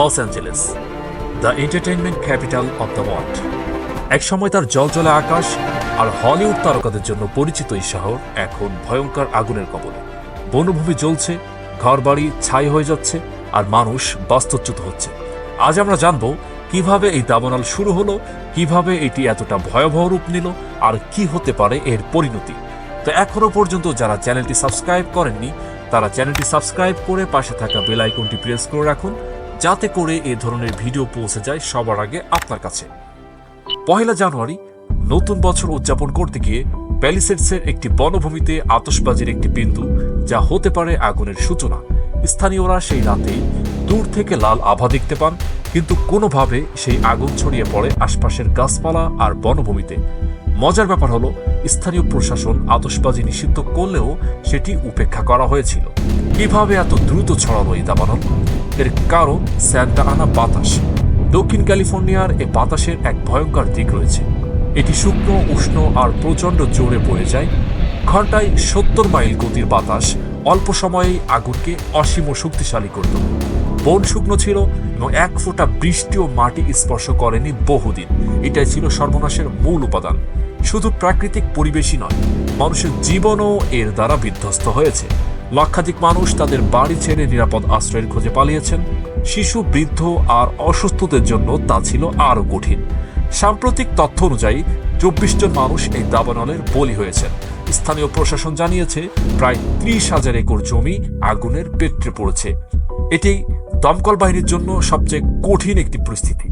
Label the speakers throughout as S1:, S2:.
S1: Los Angeles, the entertainment capital of the world. একসময় তার জলজলে আকাশ আর Hollywood তারকাদের জন্য পরিচিত এই শহর এখন ভয়ঙ্কর আগুনের কবলে। বনভূমি জ্বলছে, ঘরবাড়ি ছাই হয়ে যাচ্ছে আর মানুষ বাস্তুচ্যুত হচ্ছে। আজ আমরা জানব কীভাবে এই দাবানল শুরু হলো, কীভাবে এটি এতটা ভয়াবহ রূপ নিল আর কি হতে পারে এর পরিণতি। তো এখনও পর্যন্ত যারা চ্যানেলটি সাবস্ক্রাইব করেননি, তারা চ্যানেলটি সাবস্ক্রাইব করে পাশে থাকা বেল আইকনটি প্রেস করে রাখুন যাতে করে এ ধরনের ভিডিও পৌঁছে যায় সবার আগে আপনার কাছে। পহেলা জানুয়ারি, নতুন বছর উদযাপন করতে গিয়ে প্যালিসেডসের একটি বনভূমিতে আতসবাজির একটি বিন্দু, যা হতে পারে আগুনের সূচনা। স্থানীয়রা সেই রাতে দূর থেকে লাল আভা দেখতে পান, কিন্তু কোনোভাবে সেই আগুন ছড়িয়ে পড়ে আশপাশের গাছপালা আর বনভূমিতে। মজার ব্যাপার হলো, স্থানীয় প্রশাসন আতসবাজি নিষিদ্ধ করলেও সেটি উপেক্ষা করা হয়েছিল। কীভাবে এত দ্রুত ছড়ালো এই দাবানল? এর কারণ স্যান্টা আনা বাতাস। দক্ষিণ ক্যালিফোর্নিয়ার এ বাতাসের এক ভয়ঙ্কর দিক রয়েছে। এটি শুকনো, উষ্ণ আর প্রচণ্ড জোরে বয়ে যায়। ঘন্টায় সত্তর মাইল গতির বাতাস অল্প সময়েই আগুনকে অসীম শক্তিশালী করত। বন শুকনো ছিল এবং এক ফোঁটা বৃষ্টি ও মাটি স্পর্শ করেনি বহুদিন। এটাই ছিল সর্বনাশের মূল উপাদান। শুধু প্রাকৃতিক পরিবেশই নয়, মানুষের জীবনও এর দ্বারা বিধ্বস্ত হয়েছে। লক্ষাধিক মানুষ তাদের বাড়ি ছেড়ে নিরাপদ আশ্রয়ের খোঁজে পালিয়েছেন। শিশু, বৃদ্ধ আর অসুস্থদের জন্য তা ছিল আরও কঠিন। সাম্প্রতিক তথ্য অনুযায়ী চব্বিশ জন মানুষ এই দাবানলের বলি হয়েছেন। স্থানীয় প্রশাসন জানিয়েছে, প্রায় ত্রিশ হাজার একর জমি আগুনের পেট্রে পড়েছে। এটি দমকল বাহিনীর জন্য সবচেয়ে কঠিন একটি পরিস্থিতি।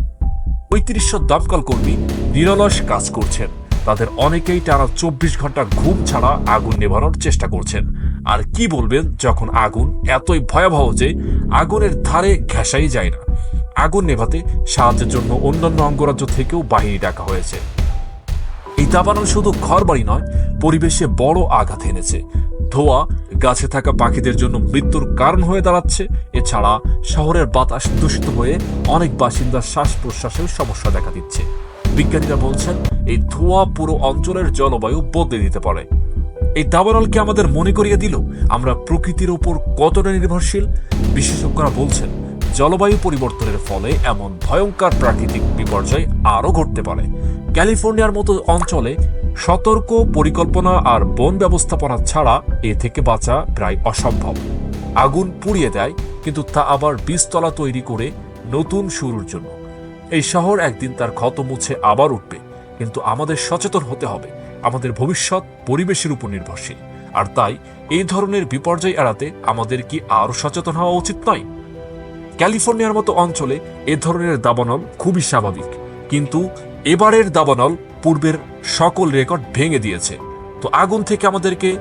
S1: পঁয়ত্রিশশো দমকল কর্মী নিরলস কাজ করছেন। তাদের অনেকেই টানা চব্বিশ ঘণ্টা ঘুম ছাড়া আগুন নেভানোর চেষ্টা করছেন। আর কি বলবেন যখন আগুন এতই ভয়াবহ যে আগুনের ধারে ঘেঁষাই যায় না? আগুন নেভাতে সাহায্যের জন্য অন্যান্য অঙ্গরাজ্য থেকেও বাহিনী ডাকা হয়েছে। এই দাবানল শুধু ঘর বাড়ি নয়, পরিবেশে বড় আঘাত এনেছে। ধোয়া, গাছে থাকা পাখিদের জন্য মৃত্যুর কারণ হয়ে দাঁড়াচ্ছে। এছাড়া শহরের বাতাস দূষিত হয়ে অনেক বাসিন্দার শ্বাস প্রশ্বাসেও সমস্যা দেখা দিচ্ছে। বিজ্ঞানীরা বলছেন, এই ধোঁয়া পুরো অঞ্চলের জলবায়ু বদলে দিতে পারে। এই দাবানলকে আমাদের মনে করিয়ে দিল, আমরা প্রকৃতির ওপর কতটা নির্ভরশীল, বিশেষজ্ঞরা বলছেন, জলবায়ু পরিবর্তনের ফলে এমন ভয়ঙ্কর প্রাকৃতিক বিপর্যয় আরও ঘটতে পারে। ক্যালিফোর্নিয়ার মতো অঞ্চলে সতর্ক পরিকল্পনা আর বন ব্যবস্থাপনা ছাড়া এ থেকে বাঁচা প্রায় অসম্ভব। আগুন পুড়িয়ে দেয়, কিন্তু তা আবার বীজতলা তৈরি করে নতুন শুরুর জন্য। এই শহর একদিন তার ক্ষত মুছে আবার উঠবে, কিন্তু আমাদের সচেতন হতে হবে। আমাদের ভবিষ্যৎ পরিবেশের উপর নির্ভরশীল। আর তাই, এই ধরনের বিপর্যয় এড়াতে আমাদের কি আরও সচেতন হওয়া উচিত নয়? ক্যালিফোর্নিয়ার মতো অঞ্চলে এ ধরনের দাবানল খুবই স্বাভাবিক। কিন্তু এবারের দাবানল পূর্বের সকল রেকর্ড ভেঙে দিয়েছে। তো আগুন থেকে আমাদেরকে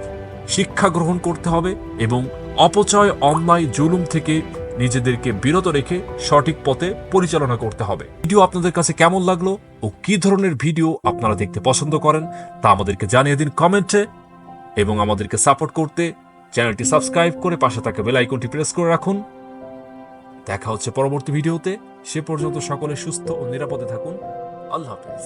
S1: শিক্ষা গ্রহণ করতে হবে এবং অপচয় অন্যায় জুলুম থেকে নিজেদেরকে বিরত রেখে সঠিক পথে পরিচালনা করতে হবে। ভিডিও আপনাদের কাছে কেমন লাগল ও কি ধরনের ভিডিও আপনারা দেখতে পছন্দ করেন তা আমাদেরকে জানিয়ে দিন কমেন্টে এবং আমাদেরকে সাপোর্ট করতে চ্যানেলটি সাবস্ক্রাইব করে পাশে থাকা বেল আইকনটি প্রেস করে রাখুন। দেখা হচ্ছে পরবর্তী ভিডিওতে। সে পর্যন্ত সকলে সুস্থ ও নিরাপদে থাকুন। আল্লাহ হাফেজ।